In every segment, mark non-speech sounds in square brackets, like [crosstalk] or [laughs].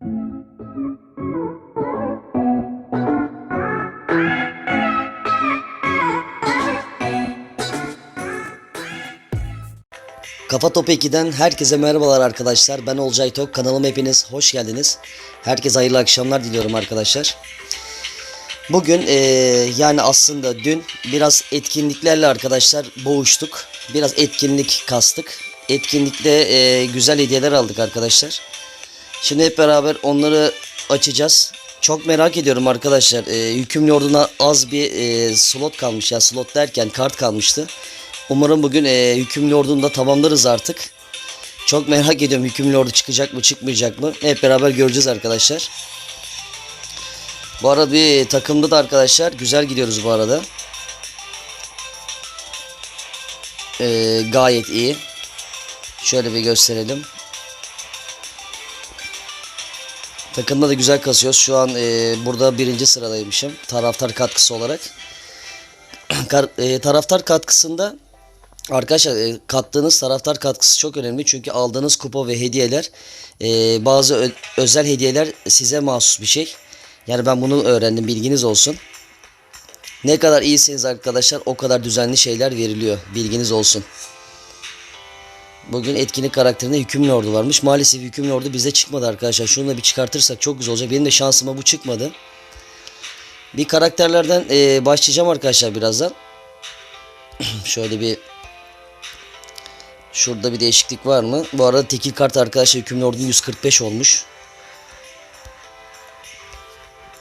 Kafa Topu 2'den herkese merhabalar arkadaşlar. Ben Olcay Tok. Kanalıma hepiniz hoş geldiniz. Herkese hayırlı akşamlar diliyorum arkadaşlar. Bugün eee, yani aslında dün biraz etkinliklerle arkadaşlar boğuştuk. Biraz etkinlik kastık. Etkinlikte eee, güzel hediyeler aldık arkadaşlar. Şimdi hep beraber onları açacağız. Çok merak ediyorum arkadaşlar. Eee yükümlü orduna az bir eee, slot kalmış ya slot derken kart kalmıştı. Umarım bugün eee hükümlü ordunu da tamamlarız artık. Çok merak ediyorum hükümlü ordu çıkacak mı çıkmayacak mı? Hep beraber göreceğiz arkadaşlar. Bu arada bir takımda da arkadaşlar güzel gidiyoruz bu arada. Eee, gayet iyi. Şöyle bir gösterelim. Takımda da güzel kasıyoruz. Şu an eee, burada birinci sıradaymışım. Taraftar katkısı olarak. [clears throat] Eee, taraftar katkısında Arkadaşlar e, kattığınız taraftar katkısı çok önemli çünkü aldığınız kupa ve hediyeler e, bazı özel hediyeler size mahsus bir şey. Yani ben bunu öğrendim bilginiz olsun. Ne kadar iyisiniz arkadaşlar o kadar düzenli şeyler veriliyor bilginiz olsun. Bugün etkinlik karakterinde hükümlü ordu varmış. Maalesef hükümlü ordu bize çıkmadı arkadaşlar. Şunu da bir çıkartırsak çok güzel olacak. Benim de şansıma bu çıkmadı. Bir karakterlerden e, başlayacağım arkadaşlar birazdan. [clears throat] Şöyle bir Şurada bir değişiklik var mı? Bu arada tekil kart arkadaşlar hükümlü ordunun 145 olmuş.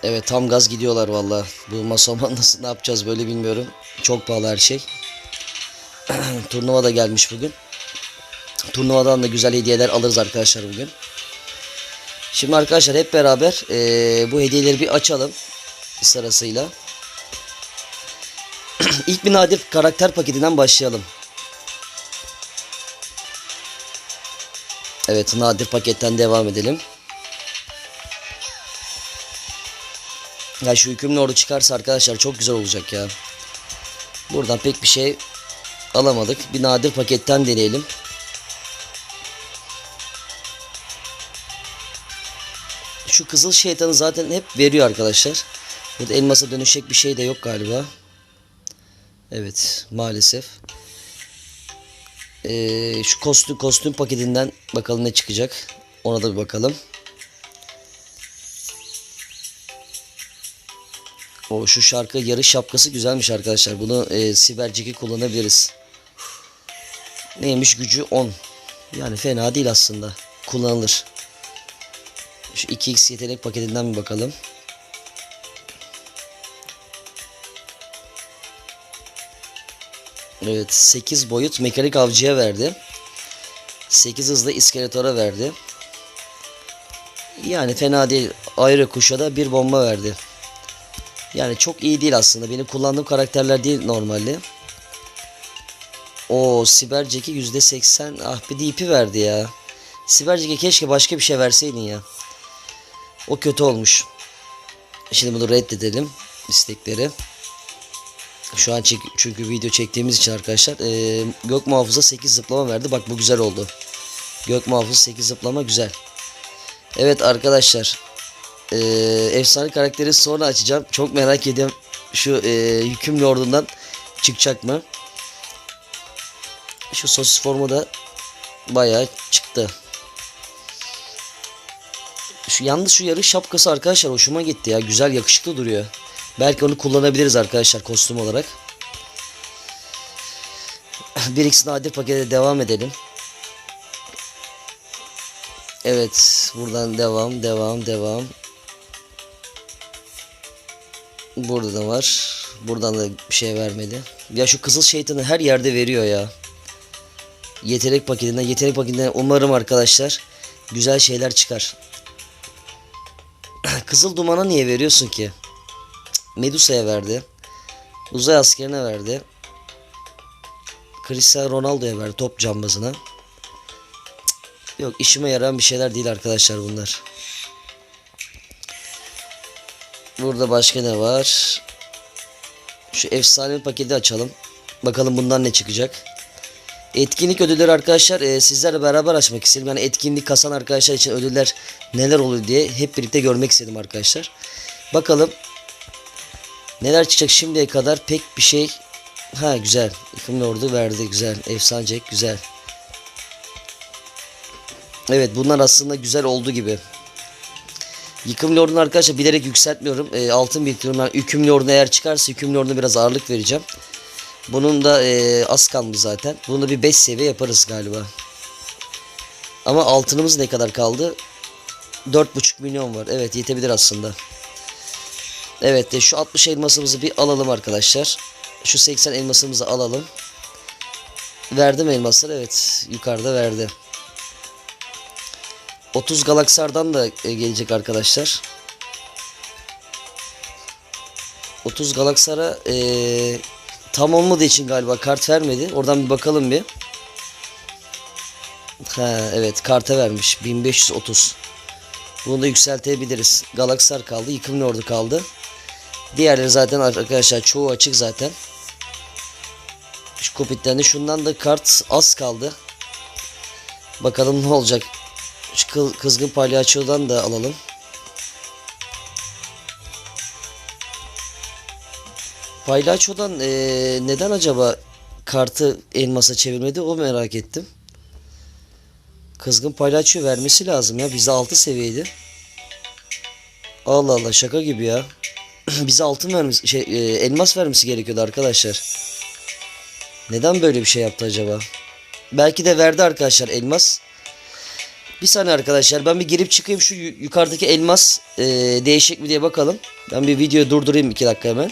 Evet tam gaz gidiyorlar valla. Bu masoma [laughs] nasıl ne yapacağız böyle bilmiyorum. Çok pahalı her şey. [clears throat] Turnuva da gelmiş bugün. Turnuvadan da güzel hediyeler alırız arkadaşlar bugün. Şimdi arkadaşlar hep beraber eee, bu hediyeleri bir açalım sırasıyla. [clears throat] İlk bir nadir karakter paketinden başlayalım. Evet nadir paketten devam edelim. Ya şu hükümlü ordu çıkarsa arkadaşlar çok güzel olacak ya. Buradan pek bir şey alamadık. Bir nadir paketten deneyelim. Şu kızıl şeytanı zaten hep veriyor arkadaşlar. Burada elmasa dönüşecek bir şey de yok galiba. Evet maalesef. Ee, şu kostüm kostüm paketinden bakalım ne çıkacak. Ona da bir bakalım. O şu şarkı yarış şapkası güzelmiş arkadaşlar. Bunu e, siberciki kullanabiliriz. Neymiş gücü 10. Yani fena değil aslında. Kullanılır. Şu 2x yetenek paketinden bir bakalım. Evet 8 boyut mekanik avcıya verdi. 8 hızlı iskeletora verdi. Yani fena değil. Ayrı kuşa da bir bomba verdi. Yani çok iyi değil aslında. Benim kullandığım karakterler değil normalde. O Siber Jack'i %80 ah bir DP verdi ya. Siber Jack'e keşke başka bir şey verseydin ya. O kötü olmuş. Şimdi bunu reddedelim istekleri. Şu an çek çünkü video çektiğimiz için arkadaşlar e, gök muhafıza 8 zıplama verdi. Bak bu güzel oldu. Gök muhafıza 8 zıplama güzel. Evet arkadaşlar. E, efsane karakteri sonra açacağım. Çok merak ediyorum. Şu e, yükümlü ordundan çıkacak mı? Şu sosis formu da bayağı çıktı. Şu yalnız şu yarış şapkası arkadaşlar hoşuma gitti ya. Güzel yakışıklı duruyor. Belki onu kullanabiliriz arkadaşlar kostüm olarak. [laughs] 1x nadir pakete devam edelim. Evet buradan devam devam devam. Burada da var. Buradan da bir şey vermedi. Ya şu kızıl şeytanı her yerde veriyor ya. Yetenek paketinden yetenek paketinden umarım arkadaşlar güzel şeyler çıkar. [clears throat] Kızıl dumana niye veriyorsun ki? Medusa'ya verdi. Uzay askerine verdi. Cristiano Ronaldo'ya verdi top cambazına. Yok işime yarayan bir şeyler değil arkadaşlar bunlar. Burada başka ne var? Şu efsane paketi açalım. Bakalım bundan ne çıkacak. Etkinlik ödülleri arkadaşlar e, sizlerle beraber açmak istedim. Yani etkinlik kasan arkadaşlar için ödüller neler oluyor diye hep birlikte görmek istedim arkadaşlar. Bakalım neler çıkacak şimdiye kadar pek bir şey. Ha güzel. Yıkımlı ordu verdi güzel. Efsanecek güzel. Evet bunlar aslında güzel oldu gibi. Yıkım lordunu arkadaşlar bilerek yükseltmiyorum. E, altın biriktiriyorum. Yani hüküm lorduna eğer çıkarsa hüküm lorduna biraz ağırlık vereceğim. Bunun da e, az kaldı zaten. Bunu bir 5 seviye yaparız galiba. Ama altınımız ne kadar kaldı? 4,5 milyon var. Evet yetebilir aslında. Evet de şu 60 elmasımızı bir alalım arkadaşlar. Şu 80 elmasımızı alalım. Verdim elmasları evet yukarıda verdi. 30 galaksardan da e, gelecek arkadaşlar. 30 galaksara e, tam olmadığı için galiba kart vermedi. Oradan bir bakalım bir. Ha evet karta vermiş 1530. Bunu da yükseltebiliriz. Galaksar kaldı. Yıkımlı ordu kaldı. Diğerleri zaten arkadaşlar çoğu açık zaten. Şu kopitten şundan da kart az kaldı. Bakalım ne olacak. Şu kı- kızgın palyaçodan da alalım. Palyaçodan eee, neden acaba kartı elmasa çevirmedi o merak ettim. Kızgın palyaço vermesi lazım ya. Bizde 6 seviyeydi. Allah Allah şaka gibi ya. [clears throat] Bize altın vermesi şey eee, elmas vermesi gerekiyordu arkadaşlar. Neden böyle bir şey yaptı acaba? Belki de verdi arkadaşlar elmas. Bir saniye arkadaşlar ben bir girip çıkayım şu yu- yukarıdaki elmas e, değişik mi diye bakalım. Ben bir videoyu durdurayım 2 dakika hemen.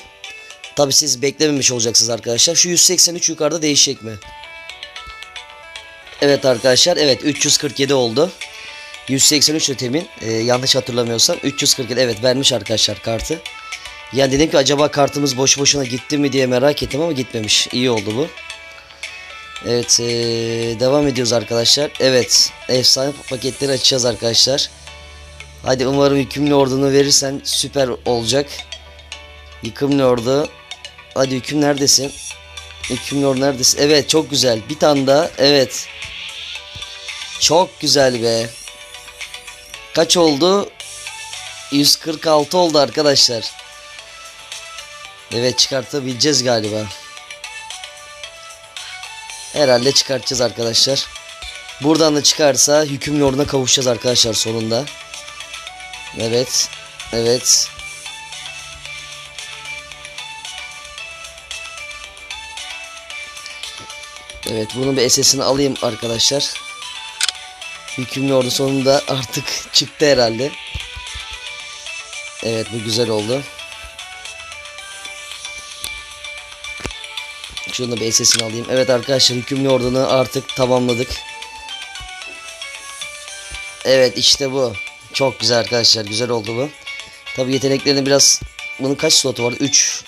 Tabi siz beklememiş olacaksınız arkadaşlar. Şu 183 yukarıda değişecek mi? Evet arkadaşlar evet 347 oldu. 183 ötemin e, yanlış hatırlamıyorsam 347 evet vermiş arkadaşlar kartı. Yani dedim ki acaba kartımız boş boşuna gitti mi diye merak ettim ama gitmemiş. İyi oldu bu. Evet eee, devam ediyoruz arkadaşlar. Evet efsane paketleri açacağız arkadaşlar. Hadi umarım hükümlü ordunu verirsen süper olacak. Yıkımlı ordu. Hadi hüküm neredesin? Hükümlü ordu neredesin? Evet çok güzel. Bir tane daha. Evet. Çok güzel be. Kaç oldu? 146 oldu arkadaşlar. Evet çıkartabileceğiz galiba. Herhalde çıkartacağız arkadaşlar. Buradan da çıkarsa hükümlü orduna kavuşacağız arkadaşlar sonunda. Evet. Evet. Evet bunun bir SS'ini alayım arkadaşlar. Hükümlü ordu sonunda artık çıktı herhalde. Evet bu güzel oldu. Şunu da bir SS'ini alayım. Evet arkadaşlar hükümlü ordunu artık tamamladık. Evet işte bu. Çok güzel arkadaşlar. Güzel oldu bu. Tabi yeteneklerini biraz... Bunun kaç slotu var? 3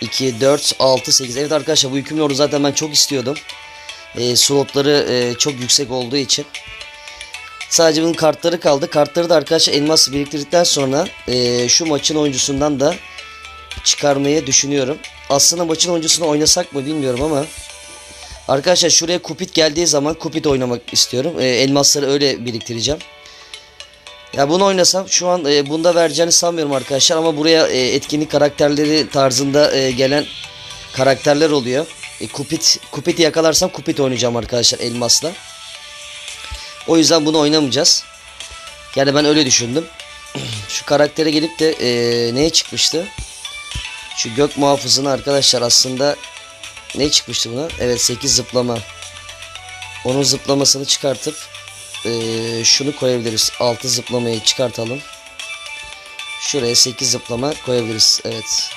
2, 4, 6, 8. Evet arkadaşlar bu hükümlü ordu zaten ben çok istiyordum. Ee, slotları e, çok yüksek olduğu için. Sadece bunun kartları kaldı. Kartları da arkadaşlar elmas biriktirdikten sonra e, şu maçın oyuncusundan da çıkarmayı düşünüyorum. Aslında maçın oyuncusunu oynasak mı bilmiyorum ama Arkadaşlar şuraya kupit geldiği zaman kupit oynamak istiyorum. E, elmasları öyle biriktireceğim. Ya bunu oynasam şu an e, bunda vereceğini sanmıyorum arkadaşlar ama buraya e, etkinlik karakterleri tarzında e, gelen karakterler oluyor. E, kupit kupiti yakalarsam kupit oynayacağım arkadaşlar elmasla. O yüzden bunu oynamayacağız. Yani ben öyle düşündüm. [clears throat] Şu karaktere gelip de e, neye çıkmıştı? Şu gök muhafızını arkadaşlar aslında ne çıkmıştı buna? Evet 8 zıplama. Onun zıplamasını çıkartıp eee, şunu koyabiliriz. 6 zıplamayı çıkartalım. Şuraya 8 zıplama koyabiliriz. Evet.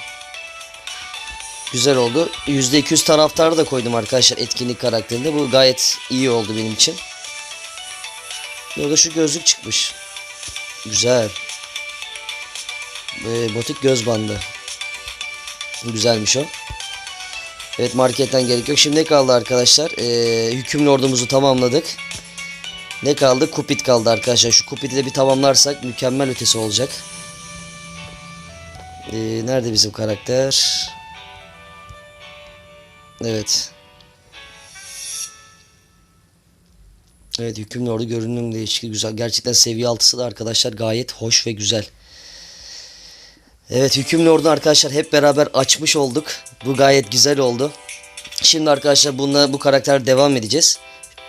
Güzel oldu. %200 taraftarı da koydum arkadaşlar etkinlik karakterinde. Bu gayet iyi oldu benim için. Burada şu gözlük çıkmış. Güzel. Ee, botik göz bandı. Güzelmiş o. Evet marketten gerek yok. Şimdi ne kaldı arkadaşlar? Ee, hükümlü ordumuzu tamamladık. Ne kaldı? Kupit kaldı arkadaşlar. Şu kupiti de bir tamamlarsak mükemmel ötesi olacak. Ee, nerede bizim karakter? Evet. Evet hükümlü ordu görünüm değişikliği güzel. Gerçekten seviye altısı da arkadaşlar gayet hoş ve güzel. Evet hükümlü ordu arkadaşlar hep beraber açmış olduk. Bu gayet güzel oldu. Şimdi arkadaşlar bununla bu karakter devam edeceğiz.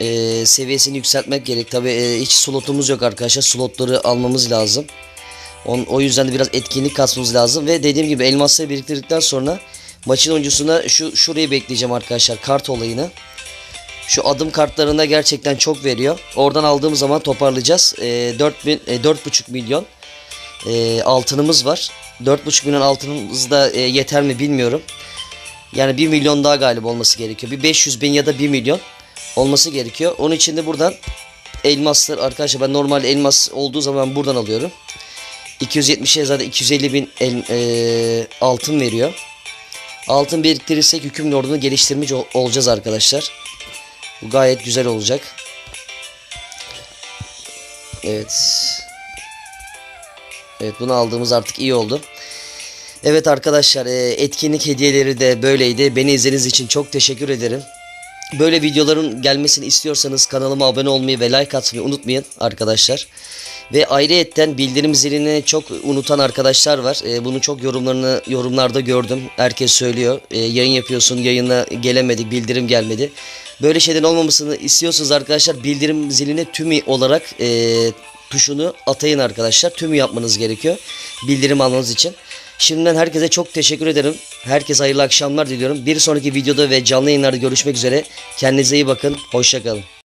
Ee, seviyesini yükseltmek gerek. Tabi hiç slotumuz yok arkadaşlar. Slotları almamız lazım. On, o yüzden de biraz etkinlik kasmamız lazım. Ve dediğim gibi elmasları biriktirdikten sonra maçın oyuncusuna şu şurayı bekleyeceğim arkadaşlar. Kart olayını. Şu adım kartlarında gerçekten çok veriyor. Oradan aldığımız zaman toparlayacağız. E, 4000 e, 4,5 milyon e, altınımız var. 4,5 milyon altınımız da e, yeter mi bilmiyorum. Yani 1 milyon daha galip olması gerekiyor. Bir 500 bin ya da 1 milyon olması gerekiyor. Onun için de buradan elmaslar arkadaşlar ben normalde elmas olduğu zaman buradan alıyorum. 270'e zaten 250 bin el, e, altın veriyor. Altın biriktirirsek hükümlü ordunu geliştirmiş ol- olacağız arkadaşlar. Bu gayet güzel olacak. Evet. Evet bunu aldığımız artık iyi oldu. Evet arkadaşlar e, etkinlik hediyeleri de böyleydi. Beni izlediğiniz için çok teşekkür ederim. Böyle videoların gelmesini istiyorsanız kanalıma abone olmayı ve like atmayı unutmayın arkadaşlar. Ve ayrıyetten bildirim zilini çok unutan arkadaşlar var. E, bunu çok yorumlarını yorumlarda gördüm. Herkes söylüyor. E, yayın yapıyorsun, yayına gelemedik, bildirim gelmedi. Böyle şeylerin olmamasını istiyorsanız arkadaşlar bildirim zilini tümü olarak e, tuşunu atayın arkadaşlar. Tümü yapmanız gerekiyor. Bildirim almanız için. Şimdiden herkese çok teşekkür ederim. Herkese hayırlı akşamlar diliyorum. Bir sonraki videoda ve canlı yayınlarda görüşmek üzere. Kendinize iyi bakın. Hoşçakalın.